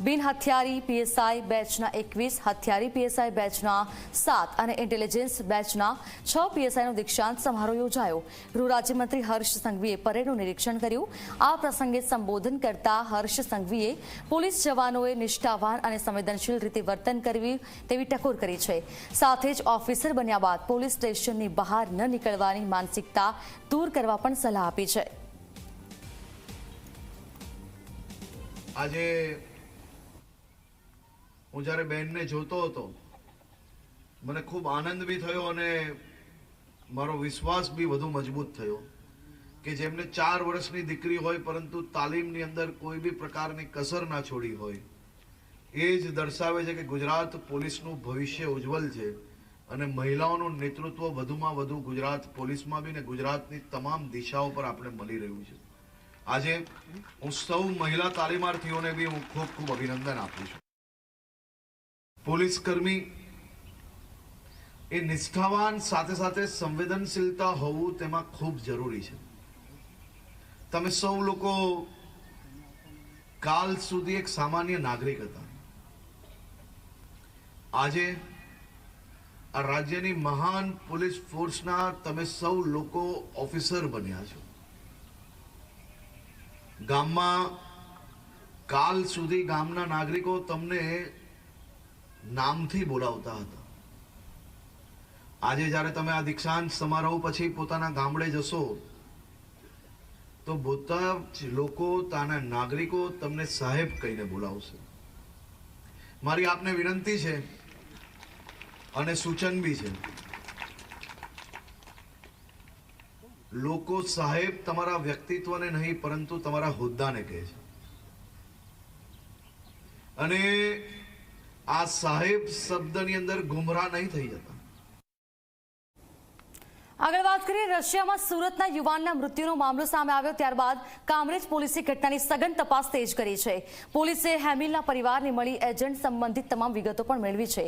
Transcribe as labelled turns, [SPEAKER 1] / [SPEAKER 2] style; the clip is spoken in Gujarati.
[SPEAKER 1] બિન હથિયારી પીએસઆઈ બેચના એકવીસ, હથિયારી પીએસઆઈ બેચના સાત અને ઇન્ટેલિજન્સ બેચના છ પીએસઆઈનો દીક્ષાંત સમારોહ યોજાયો. ગૃહ રાજ્યમંત્રી હર્ષ સંઘવીએ પરેડનું નિરીક્ષણ કર્યું. આ પ્રસંગે સંબોધન કરતા હર્ષ સંઘવીએ પોલીસ જવાનોએ નિષ્ઠાવાન અને સંવેદનશીલ રીતે વર્તન કરવી તેવી ટકોર કરી છે. સાથે જ ઓફિસર બન્યા બાદ પોલીસ સ્ટેશનની બહાર ન નીકળવાની માનસિકતા દૂર કરવા પણ સલાહ આપી છે.
[SPEAKER 2] આજે હું જ્યારે બહેનને જોતો હતો, મને ખૂબ આનંદ બી થયો અને મારો વિશ્વાસ બી વધુ મજબૂત થયો કે જેમને ચાર વર્ષની દીકરી હોય પરંતુ તાલીમની અંદર કોઈ બી પ્રકારની કસર ના છોડી હોય, એ જ દર્શાવે છે કે ગુજરાત પોલીસનું ભવિષ્ય ઉજ્જવલ છે અને મહિલાઓનું નેતૃત્વ વધુમાં વધુ ગુજરાત પોલીસમાં બી ને ગુજરાતની તમામ દિશાઓ પર આપણે મળી રહ્યું છે. આજે હું સૌ મહિલા તાલીમાર્થીઓને બી હું ખૂબ ખૂબ અભિનંદન આપું છું. પોલીસ કર્મી એ નિષ્ઠાવાન, સાથે સાથે સંવેદનશીલતા હોવું તેમાં ખૂબ જરૂરી છે. તમે સૌ લોકો કાલ સુધી એક સામાન્ય નાગરિક હતા. આજે આ રાજ્યની મહાન પોલીસ ફોર્સના તમે સૌ લોકો ઓફિસર બન્યા છો. ગામમાં કાલ સુધી ગામના નાગરિકો તમને નામથી બોલાવતા હતા. આજે જ્યારે તમે આ દીક્ષાંત સમારોહ પછી પોતાના ગામડે જશો, તો જ લોકો તાના નાગરિકો તમને સાહેબ કહીને બોલાવશે. મારી આપને વિનંતી છે અને સૂચન બી છે. લોકો સાહેબ તમારા વ્યક્તિત્વને નહીં, પરંતુ તમારા હોદ્દાને કહે છે. અને આ સાહેબ શબ્દની અંદર ગુમરા નહીં થઈ જતા.
[SPEAKER 1] આગળ વાત કરીએ રશિયામાં સુરતના યુવાનના મૃત્યુનો મામલો સામે આવ્યો ત્યારબાદ કામરેજ પોલીસે ઘટનાની સઘન તપાસ તેજ કરી છે. પોલીસે હેમિલના પરિવારને મળી એજન્ટ સંબંધિત તમામ વિગતો પણ મેળવી છે.